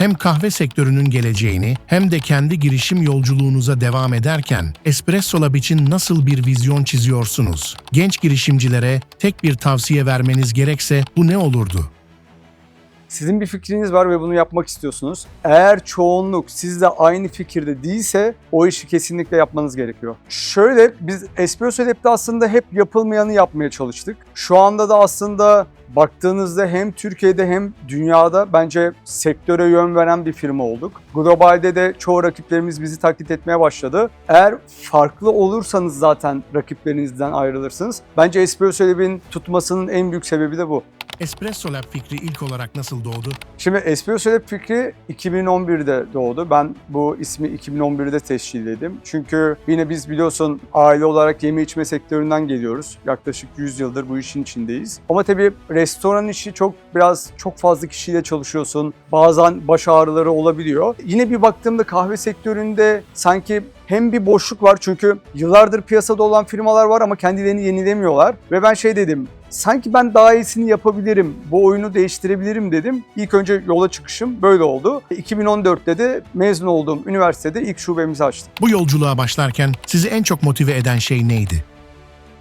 Hem kahve sektörünün geleceğini hem de kendi girişim yolculuğunuza devam ederken Espresso Lab için nasıl bir vizyon çiziyorsunuz? Genç girişimcilere tek bir tavsiye vermeniz gerekse bu ne olurdu? Sizin bir fikriniz var ve bunu yapmak istiyorsunuz. Eğer çoğunluk sizle aynı fikirde değilse o işi kesinlikle yapmanız gerekiyor. Şöyle biz Espresso Lab'de aslında hep yapılmayanı yapmaya çalıştık. Şu anda da aslında baktığınızda hem Türkiye'de hem dünyada bence sektöre yön veren bir firma olduk. Globalde de çoğu rakiplerimiz bizi taklit etmeye başladı. Eğer farklı olursanız zaten rakiplerinizden ayrılırsınız. Bence Espresso Lab'in tutmasının en büyük sebebi de bu. Espresso Lab fikri ilk olarak nasıl doğdu? Şimdi Espresso Lab fikri 2011'de doğdu. Ben bu ismi 2011'de teşkilledim. Çünkü yine biz biliyorsun aile olarak yeme içme sektöründen geliyoruz. Yaklaşık 100 yıldır bu işin içindeyiz. Ama tabii restoran işi çok biraz çok fazla kişiyle çalışıyorsun. Bazen baş ağrıları olabiliyor. Yine bir baktığımda kahve sektöründe sanki hem bir boşluk var çünkü yıllardır piyasada olan firmalar var ama kendilerini yenilemiyorlar. Ve ben şey dedim, sanki ben daha iyisini yapabilirim, bu oyunu değiştirebilirim dedim. İlk önce yola çıkışım böyle oldu. 2014'te de mezun olduğum üniversitede ilk şubemizi açtık. Bu yolculuğa başlarken sizi en çok motive eden şey neydi?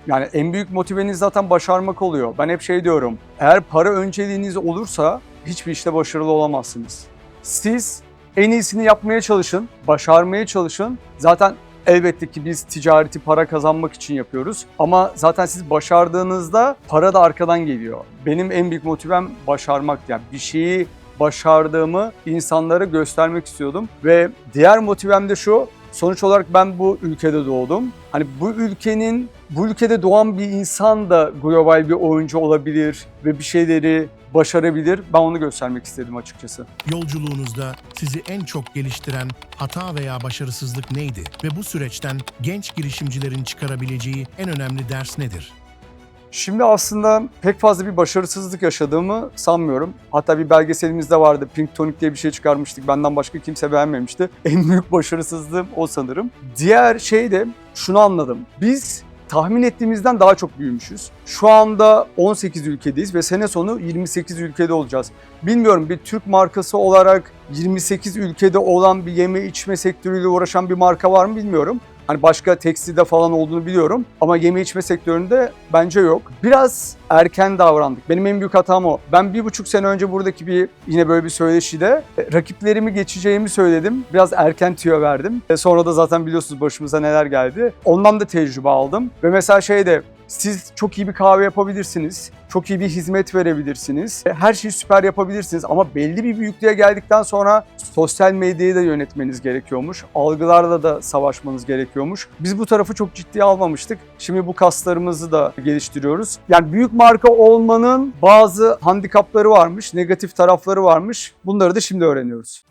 Yani en büyük motiveniz zaten başarmak oluyor. Ben hep şey diyorum, eğer para önceliğiniz olursa hiçbir işte başarılı olamazsınız. Siz en iyisini yapmaya çalışın, başarmaya çalışın. Zaten elbette ki biz ticareti para kazanmak için yapıyoruz. Ama zaten siz başardığınızda para da arkadan geliyor. Benim en büyük motivem başarmak. Yani bir şeyi başardığımı insanlara göstermek istiyordum. Ve diğer motivem de şu, sonuç olarak ben bu ülkede doğdum. Hani bu ülkenin, bu ülkede doğan bir insan da global bir oyuncu olabilir ve bir şeyleri başarabilir. Ben onu göstermek istedim açıkçası. Yolculuğunuzda sizi en çok geliştiren hata veya başarısızlık neydi? Ve bu süreçten genç girişimcilerin çıkarabileceği en önemli ders nedir? Şimdi aslında pek fazla bir başarısızlık yaşadığımı sanmıyorum. Hatta bir belgeselimizde vardı. Pink Tonic diye bir şey çıkarmıştık. Benden başka kimse beğenmemişti. En büyük başarısızlığım o sanırım. Diğer şey de şunu anladım. Biz tahmin ettiğimizden daha çok büyümüşüz. Şu anda 18 ülkedeyiz ve sene sonu 28 ülkede olacağız. Bilmiyorum bir Türk markası olarak 28 ülkede olan bir yeme içme sektörüyle uğraşan bir marka var mı bilmiyorum. Hani başka tekstilde falan olduğunu biliyorum ama yeme içme sektöründe bence yok. Biraz erken davrandık. Benim en büyük hatam o. Ben bir buçuk sene önce buradaki bir yine böyle bir söyleşide e, rakiplerimi geçeceğimi söyledim. Biraz erken tüyo verdim. E, Sonra da zaten biliyorsunuz başımıza neler geldi. Ondan da tecrübe aldım. Ve mesela şeyde siz çok iyi bir kahve yapabilirsiniz. Çok iyi bir hizmet verebilirsiniz. E, Her şeyi süper yapabilirsiniz ama belli bir büyüklüğe geldikten sonra sosyal medyayı da yönetmeniz gerekiyormuş. Algılarla da savaşmanız gerekiyormuş. Biz bu tarafı çok ciddiye almamıştık. Şimdi bu kaslarımızı da geliştiriyoruz. Yani büyük marka olmanın bazı handikapları varmış, negatif tarafları varmış. Bunları da şimdi öğreniyoruz.